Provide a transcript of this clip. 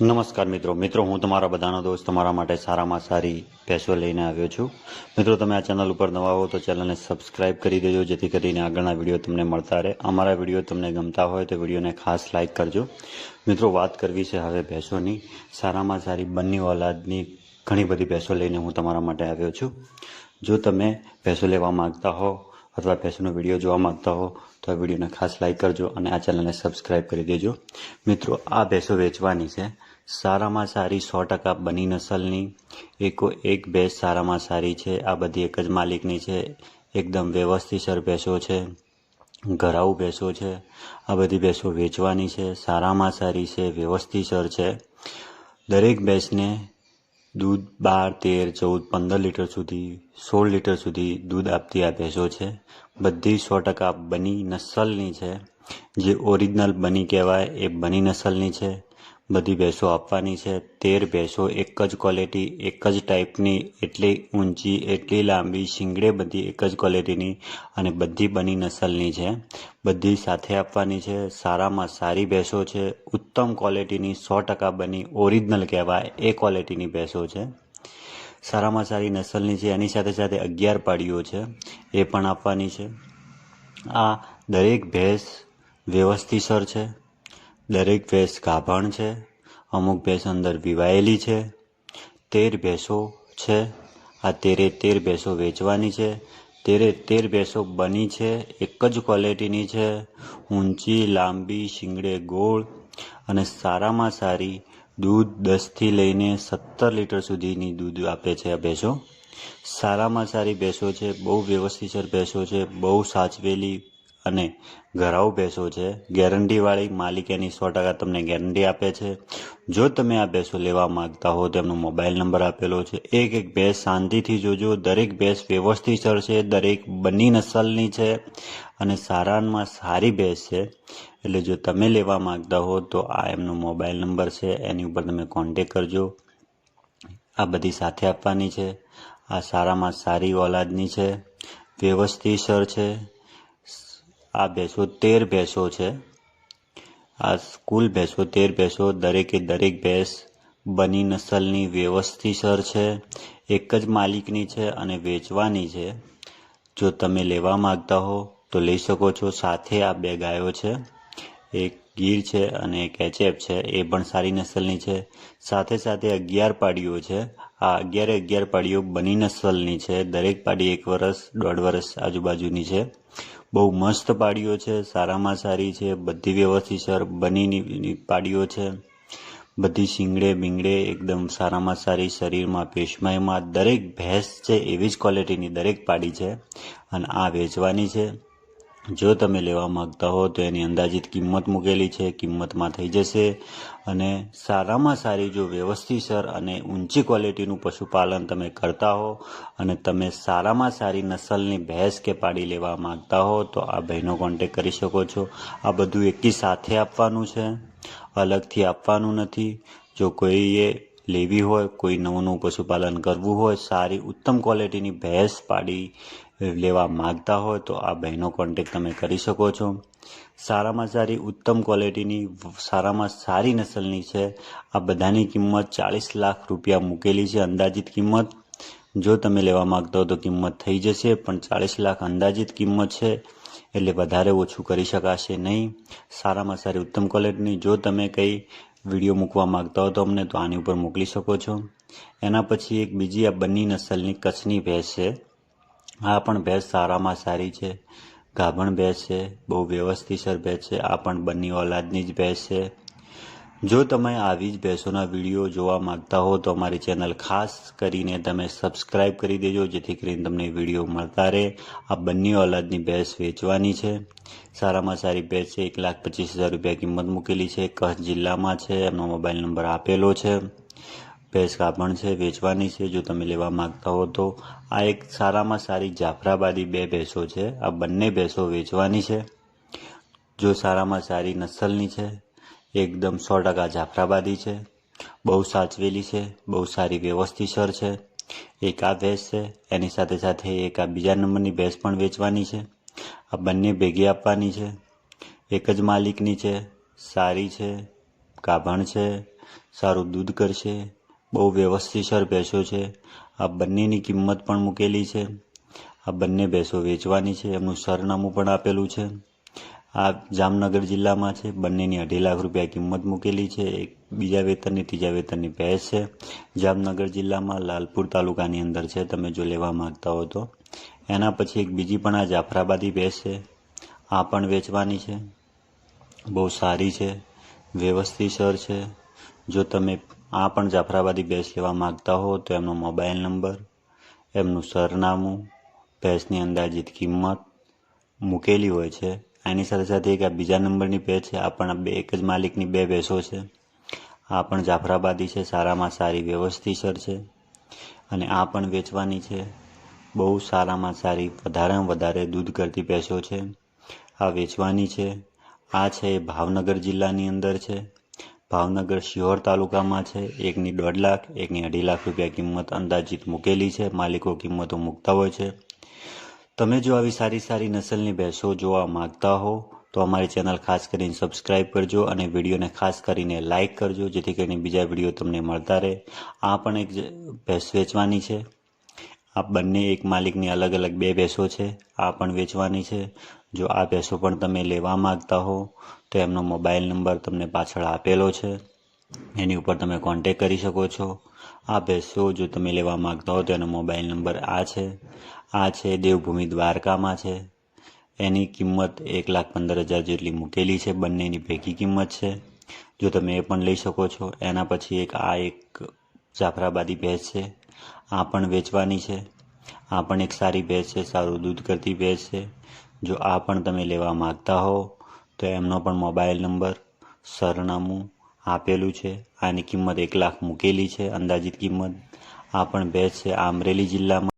નમસ્કાર મિત્રો. મિત્રો, હું તમારા બધાનો દોસ્ત, તમારા માટે સારામાં સારી ભેંસો લઈને આવ્યો છું. મિત્રો, તમે આ ચેનલ ઉપર નવા હો તો ચેનલને સબસ્ક્રાઇબ કરી દેજો, જેથી કરીને આગળના વીડિયો તમને મળતા રહે. અમારા વીડિયો તમને ગમતા હોય તો વિડીયોને ખાસ લાઇક કરજો. મિત્રો, વાત કરવી છે હવે ભેંસોની. સારામાં સારી બંને ઓલાદની ઘણી બધી ભેંસો લઈને હું તમારા માટે આવ્યો છું. જો તમે ભેંસો લેવા માગતા હો અથવા ફેશનનો વીડિયો જોવા માંગતા હો તો આ વિડીયોને ખાસ લાઇક કરજો અને આ ચેનલને સબસ્ક્રાઈબ કરી દેજો. મિત્રો, આ ભેંસો વેચવાની છે. સારામાં સારી સો ટકા બની નસલની. એકો એક ભેંસ સારામાં સારી છે. આ બધી એક જ માલિકની છે. એકદમ વ્યવસ્થિતસર ભેંસો છે. ઘરાઉ ભેંસો છે. આ બધી ભેંસો વેચવાની છે. સારામાં સારી છે. વ્યવસ્થિતસર છે. દરેક ભેંસને દૂધ બાર, તેર, ચૌદ, પંદર લીટર સુધી, સોળ લીટર સુધી દૂધ આપતી આ ભેંસો છે. બધી સો ટકા બની નસલની છે. જે ઓરિજિનલ બની કહેવાય એ બની નસલની છે. બધી ભેંસો આપવાની છે. તેર ભેંસો એક જ ક્વોલિટી એક જ ટાઈપની એટલી ઊંચી, એટલી લાંબી, શિંગડે બધી એક જ ક્વોલિટીની અને બધી બની નસલની છે. બધી સાથે આપવાની છે. સારામાં સારી ભેંસો છે. ઉત્તમ ક્વોલિટીની સો ટકા બની ઓરિજિનલ કહેવાય એ ક્વોલિટીની ભેંસો છે. સારામાં સારી નસલની છે. એની સાથે સાથે અગિયાર પાડીઓ છે. એ પણ આપવાની છે. આ દરેક ભેંસ વ્યવસ્થિતસર છે. દરેક ભેંસ ગાભણ છે, અમુક ભેંસ અંદર વિવાયેલી છે, તેર ભેંસો છે, આ તેરે તેર ભેંસો વેચવાની છે, તેરે તેર ભેંસો બની છે, એક જ ક્વોલિટીની છે, ઊંચી, લાંબી, શિંગડે ગોળ અને સારામાં સારી દૂધ દસથી લઈને સત્તર લીટર સુધીની દૂધ આપે છે આ ભેંસો. સારામાં સારી ભેંસો છે, બહુ વ્યવસ્થિત ભેંસો છે, બહુ સાચવેલી અને ઘરાઉ ભેંસો છે. ગેરંટીવાળી માલિક એની સો ટકા તમને ગેરંટી આપે છે. જો તમે આ ભેંસો લેવા માંગતા હો તો એમનો મોબાઈલ નંબર આપેલો છે. એક એક ભેંસ શાંતિથી જોજો. દરેક ભેંસ વ્યવસ્થિત છે દરેક બની નસલની છે અને સારામાં સારી ભેંસ છે. એટલે જો તમે લેવા માંગતા હો, તો આ એમનો મોબાઈલ નંબર છે. એની ઉપર તમે કોન્ટેક કરજો. આ બધી સાથે આપવાની છે. આ સારામાં સારી ઓલાદની છે. વ્યવસ્થિત છે. આ ભેંસો તેર ભેંસો છે. આ કુલ ભેંસો તેર ભેંસો દરેકે દરેક ભેંસ બની નસલની વ્યવસ્થિતસર છે. એક જ માલિકની છે અને વેચવાની છે. જો તમે લેવા માગતા હો તો લઈ શકો છો. સાથે આ બે ગાયો છે. એક ગીર છે અને એક એચએફ છે. એ પણ સારી નસલની છે. સાથે સાથે અગિયાર પાડીઓ છે. આ અગિયારે અગિયાર પાડીઓ બની નસલની છે. દરેક પાડી એક વર્ષ દોઢ વર્ષ આજુબાજુની છે. બહુ મસ્ત પાડીઓ છે, સારામાં સારી છે, બધી વ્યવસ્થિત સર બનીની પાડીઓ છે. બધી શિંગડે બિંગડે એકદમ સારામાં સારી શરીરમાં પેશમાઈમાં દરેક ભેંસ છે એવી જ ક્વોલિટીની દરેક પાડી છે અને આ વેચવાની છે. જો તમે લેવા માંગતા હો તો એની અંદાજિત કિંમત મૂકેલી છે. કિંમતમાં થઈ જશે અને સારામાં સારી જો વ્યવસ્થિતસર અને ઊંચી ક્વોલિટીનું પશુપાલન તમે કરતા હો અને તમે સારામાં સારી નસલની ભેંસ કે પાડી લેવા માંગતા હો તો આ ભાઈનો કોન્ટેક કરી શકો છો. આ બધું એકી સાથે આપવાનું છે. અલગથી આપવાનું નથી. જો કોઈએ લેવી હોય, કોઈ નવું નવું પશુપાલન કરવું હોય, સારી ઉત્તમ ક્વોલિટીની ભેંસ પાડી લેવા માગતા હોય, તો આ બહેનો કોન્ટેક તમે કરી શકો છો. સારામાં સારી ઉત્તમ ક્વોલિટીની સારામાં સારી નસલની છે. આ બધાની કિંમત ચાળીસ લાખ રૂપિયા મૂકેલી છે, અંદાજિત કિંમત. જો તમે લેવા માગતા હો તો કિંમત થઈ જશે, પણ ચાળીસ લાખ અંદાજિત કિંમત છે, એટલે વધારે ઓછું કરી શકાશે નહીં. સારામાં સારી ઉત્તમ ક્વોલિટીની જો તમે કંઈ વીડિયો મૂકવા માગતા હો તો અમને તો આની ઉપર મોકલી શકો છો. એના પછી એક બીજી આ બંની નસલની કચ્છની ભેંસ છે. આ પણ ભેંસ સારામાં સારી છે. ગાભણ ભેંસ છે. બહુ વ્યવસ્થિતસર ભેંસ છે. આ પણ બંની ઓલાદની જ ભેંસ છે. જો તમે આવી જ ભેંસોના વીડિયો જોવા માંગતા હો તો અમારી ચેનલ ખાસ કરીને તમે સબસ્ક્રાઈબ કરી દેજો, જેથી કરીને તમને વીડિયો મળતા રહે. આ બંને ઓલાદની ભેંસ વેચવાની છે. સારામાં સારી ભેંસ છે. એક લાખ પચીસ હજાર રૂપિયા કિંમત મૂકેલી છે. કચ્છ જિલ્લામાં છે. એમનો મોબાઈલ નંબર આપેલો છે. ભેંસ કાપણ છે. વેચવાની છે. જો તમે લેવા માંગતા હો તો આ એક સારામાં સારી જાફરાબાદી બે ભેંસો છે. આ બંને ભેંસો વેચવાની છે. જો સારામાં સારી નસલની છે એકદમ સો ટકા જાફરાબાદી છે. બહુ સાચવેલી છે, બહુ સારી વ્યવસ્થિતસર છે. એક આ ભેંસ છે, એની સાથે સાથે એક આ બીજા નંબરની ભેંસ પણ વેચવાની છે. આ બંને ભેગી આપવાની છે. એક જ માલિકની છે, સારી છે કાભણ છે, સારું દૂધ કરશે, બહુ વ્યવસ્થિતસર ભેંસો છે. આ બંનેની કિંમત પણ મૂકેલી છે. આ બંને ભેંસો વેચવાની છે, એમનું સરનામું પણ આપેલું છે. આ જામનગર જિલ્લામાં છે. બંનેની અઢી લાખ રૂપિયા કિંમત મૂકેલી છે. એક બીજા વેતનની, ત્રીજા વેતનની ભેંસ છે. જામનગર જિલ્લામાં લાલપુર તાલુકાની અંદર છે. તમે જો લેવા માંગતા હો તો. એના પછી એક બીજી પણ આ જાફરાબાદી ભેંસ છે. આ પણ વેચવાની છે. બહુ સારી છે. વ્યવસ્થિત સર છે. જો તમે આ પણ જાફરાબાદી ભેંસ લેવા માંગતા હો તો એમનો મોબાઈલ નંબર, એમનું સરનામું, ભેંસની અંદાજિત કિંમત મૂકેલી હોય છે. એની સાથે સાથે એક આ બીજા નંબરની ભેંસ છે. આ પણ બે, એક જ માલિકની બે ભેંસો છે. આ પણ જાફરાબાદી છે. સારામાં સારી વ્યવસ્થિત સર છે. અને આ પણ વેચવાની છે. બહુ સારામાં સારી, વધારેમાં વધારે દૂધ કરતી ભેંસો છે. આ વેચવાની છે. આ છે એ ભાવનગર જિલ્લાની અંદર છે. ભાવનગર શિહોર તાલુકામાં છે. એકની દોઢ લાખ, એકની અઢી લાખ રૂપિયા કિંમત અંદાજિત મૂકેલી છે. માલિકો કિંમતો મૂકતા હોય છે. તમે જો આવી સારી સારી નસલની ભેંસો જોવા માંગતા હો, તો અમારી ચેનલ ખાસ કરીને સબસ્ક્રાઇબ કરજો અને વિડીયોને ખાસ કરીને લાઇક કરજો, જેથી કરીને બીજા વીડિયો તમને મળતા રહે. આ પણ એક ભેંસ વેચવાની છે. આ બંને એક માલિકની અલગ અલગ બે ભેંસો છે. આ પણ વેચવાની છે. જો આ ભેંસો પણ તમે લેવા માંગતા હો, તો એમનો મોબાઈલ નંબર તમને પાછળ આપેલો છે. એની ઉપર તમે કોન્ટેક કરી શકો છો. આ ભેંસો જો તમે લેવા માંગતા હો તો એનો મોબાઈલ નંબર આ છે. આ છે દેવભૂમિ દ્વારકામાં છે. એની કિંમત એક લાખ પંદર હજાર જેટલી મૂકેલી છે. બંનેની ભેગી કિંમત છે. જો તમે એ પણ લઈ શકો છો. એના પછી એક આ એક જાફરાબાદી ભેંસ છે. આ પણ વેચવાની છે. આ પણ એક સારી ભેંસ છે. સારું દૂધ કરતી ભેંસ છે. જો આ પણ તમે લેવા માગતા હો તો એમનો પણ મોબાઈલ નંબર, સરનામું આપેલું છે. આની કિંમત એક લાખ મૂકેલી છે. અંદાજિત કિંમત આ પણ ભેંસ છે. અમરેલી જિલ્લામાં